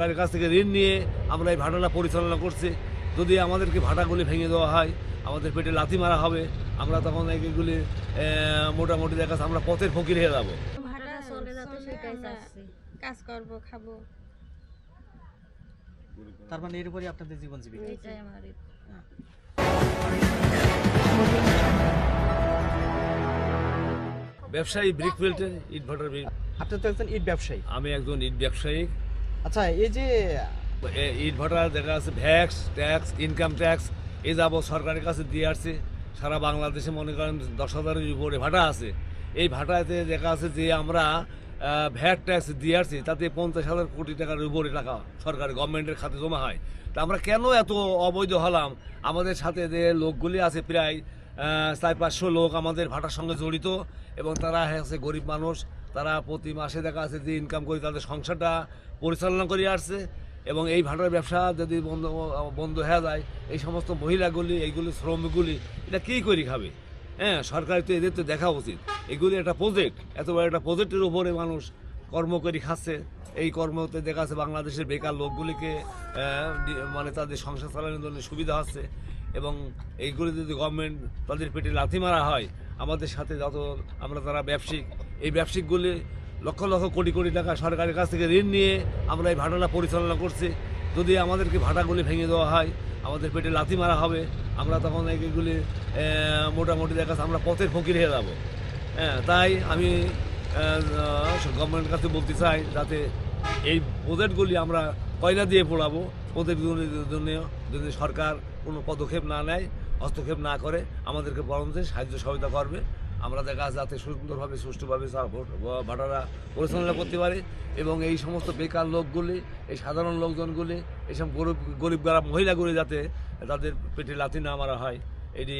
তার কাছ থেকে ঋণ নিয়ে আমরা এই ভাটাটা পরিচালনা করছি। যদি আমাদেরকে ভাটাগুলি ভেঙে দেওয়া হয় আমাদের পেটে লাথি মারা হবে আমরা তখন এইগুলি মোটামুটি দেখা যাচ্ছে আমরা পথের ফকির হয়ে যাব। কাজ করব খাব। তার মানে এর উপরই আপনাদের জীবন জীবিকা? এটাই আমার। ব্যবসায়ী ব্রিক ফিল্টের ইট ভাটার আপনি তো একজন ইট ব্যবসায়ী। আমি একজন ইট ব্যবসায়ী। আচ্ছা এই যে এ- ভাটা দেখা যাচ্ছে ভ্যাক্স, ট্যাক্স, ইনকাম ট্যাক্স, এই যাবৎ সরকারের কাছে দিয়ে আসছে। সারা বাংলাদেশে মনে করেন দশ হাজারের উপরে ভাটা আছে। এই ভাটাতে দেখা আছে যে আমরা ভ্যাট ট্যাক্স দিয়ে আসছি, তাতে পঞ্চাশ হাজার কোটি টাকার উপরে টাকা সরকারি গভর্নমেন্টের খাতে জমা হয়। তা আমরা কেন এত অবৈধ হলাম? আমাদের সাথে যে লোকগুলি আছে প্রায় চার পাঁচশো লোক আমাদের ভাটার সঙ্গে জড়িত এবং তারা হচ্ছে গরিব মানুষ। তারা প্রতি মাসে দেখা আছে যে ইনকাম করে তাদের সংসারটা পরিচালনা করে আসছে এবং এই ভাটার ব্যবসা যদি বন্ধ বন্ধ হয়ে যায়, এই সমস্ত মহিলাগুলি, এইগুলি শ্রমিকগুলি, এটা কী করে খাবে? হ্যাঁ সরকার তো এদের তো দেখা উচিত। এগুলি একটা প্রজেক্ট এত বড় একটা প্রজেক্টের উপরে মানুষ কর্ম করে খাচ্ছে। এই কর্মতে দেখা যাচ্ছে বাংলাদেশের বেকার লোকগুলিকে মানে তাদের সংসার চালানোর জন্য সুবিধা হচ্ছে এবং এইগুলি যদি গভর্নমেন্ট তাদের পেটে লাথি মারা হয়, আমাদের সাথে যত, আমরা তারা ব্যবসায়িক এই ব্যবসায়িকগুলি লক্ষ লক্ষ কোটি কোটি টাকা সরকারের কাছ থেকে ঋণ নিয়ে আমরা এই ভাটাটা পরিচালনা করছি। যদি আমাদেরকে ভাটাগুলি ভেঙে দেওয়া হয়, আমাদের পেটে লাথি মারা হবে, আমরা তখন এইগুলি মোটামুটি দেখা আমরা পথের ফকির হয়ে যাব। হ্যাঁ তাই আমি গভর্নমেন্টের কাছে বলতে চাই যাতে এই প্রজেক্টগুলি আমরা কয়লা দিয়ে পড়াবো প্রজেক্টগুলির জন্য যদি সরকার কোনো পদক্ষেপ না নেয়, হস্তক্ষেপ না করে, আমাদেরকে বরং যে সাহায্য সহায়তা করবে। আমরা দেখা যাতে সুন্দরভাবে সুষ্ঠুভাবে ভাটারা পরিচালনা করতে পারে এবং এই সমস্ত বেকার লোকগুলি এই সাধারণ লোকজনগুলি এইসব গরিব গরিব গ্রাম মহিলাগুলি যাতে তাদের পেটে লাথি না মারা হয় এটি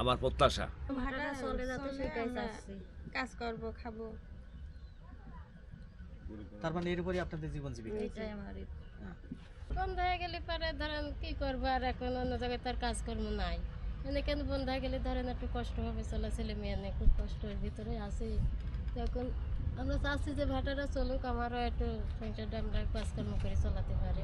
আমার প্রত্যাশা। কাজ করব খাব। তার মানে এর উপরই আপনাদের জীবন জীবিকা। এটাই আমার হ্যাঁ। বন্ধ হয়ে গেলে পরে ধরেন কি করব আর এখন অন্য জায়গায় তার কাজকর্ম নাই। মানে কেন বন্ধা হয়ে গেলে ধরেন একটু কষ্ট হবে, চলা ছেলে মেয়ে নেই খুব কষ্টের ভিতরে আছে। তখন আমরা চাচ্ছি যে ভাটারা চলুক, আমারও একটু সংসারটা আমরা কাজকর্ম করে চলাতে পারে।